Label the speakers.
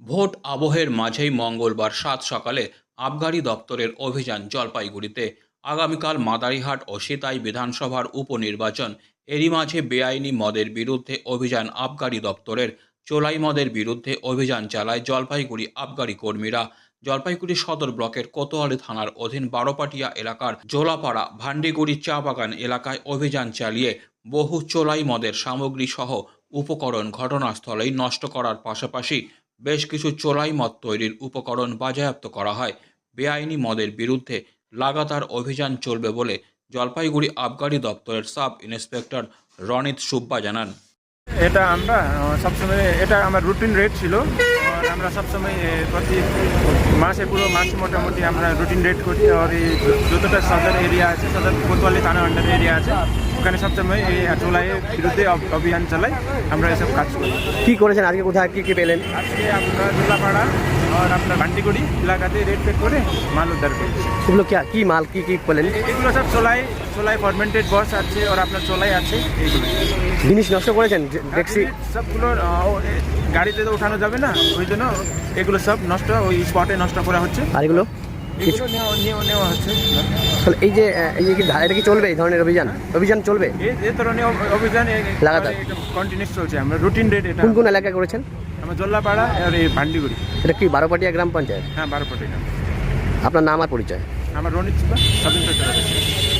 Speaker 1: Vote আবহের মাঝেই মঙ্গলবার সাত সকালে আবগারি দপ্তরের অভিযান জলপাইগুড়িতে। আগামীকাল মাদারিহাট ও সিতাই বিধানসভার উপনির্বাচন। এরই মাঝে বেআইনি মদের বিরুদ্ধে অভিযান আবগারি দপ্তরের। চোলাই মদের বিরুদ্ধে অভিযান চালায় জলপাইগুড়ি আবগারি কর্মীরা। জলপাইগুড়ি সদর ব্লকের কোতোয়ালি থানার অধীন বারোপাটিয়া এলাকার জোলাপাড়া ভান্ডিগুড়ি চা বাগান এলাকায় অভিযান চালিয়ে বহু চোলাই মদের সামগ্রী সহ উপকরণ ঘটনাস্থলেই নষ্ট করার পাশাপাশি বেশ কিছু চোলাই মদ তৈরির উপকরণ বাজেয়াপ্ত করা হয়। বেআইনি মদের বিরুদ্ধে লাগাতার অভিযান চলবে বলে জলপাইগুড়ি আবগারি দপ্তরের সাব ইন্সপেক্টর রনিত সুব্বা জানান।
Speaker 2: এটা আমরা সবসময় এটা আমার রুটিন রেট ছিল। আমরা সবসময় প্রতি মাসে পুরো মাস মোটামুটি আমরা রুটিন রেট করি আর এই যতটা সদর এরিয়া আছে সদর কোতোয়ালি থানা আন্ডার এরিয়া আছে ওখানে সবসময় এই চোলাইয়ের বিরুদ্ধে অভিযান চালাই আমরা এসব কাজ করি।
Speaker 3: কি করেছেন? আজকে কোথায় কি কি পেলেন?
Speaker 2: আজকে আমরা জোলাপাড়া আর আপনার ভান্ডিগুড়ি এলাকাতে রেট পেক করে মাল উদ্ধার করেছি।
Speaker 3: এগুলো কি কি মাল কি কি পেলেন?
Speaker 2: এগুলো সব চোলাই চোলাই ফরমেন্টেড বস আছে আর আপনার চোলাই আছে এইগুলো।
Speaker 3: জিনিস নষ্ট করেছেন? দেখছি
Speaker 2: সবগুলো গাড়িতে তো উঠানো যাবে না ওই জন্য এগুলো সব নষ্ট ওই স্পটে নষ্ট করা হচ্ছে।
Speaker 3: আর এগুলো? তাহলে এই যে এই যে কি এটা কি চলবে এই ধরনের অভিযান? অভিযান চলবে?
Speaker 2: এই ধরনের অভ- অভিযান
Speaker 3: লাগাতার।
Speaker 2: কন্টিনিউস চলছে। আমরা রুটিন রেট এটা
Speaker 3: কোন করেছেন?
Speaker 2: আমার জল্লাপাড়া আর এই ভান্ডিগুড়ি।
Speaker 3: এটা কি বারোপাটিয়া গ্রাম পঞ্চায়েত?
Speaker 2: হ্যাঁ
Speaker 3: আপনার নাম আর পরিচয়?
Speaker 2: আমার রনিত সাব ইন্সপেক্টর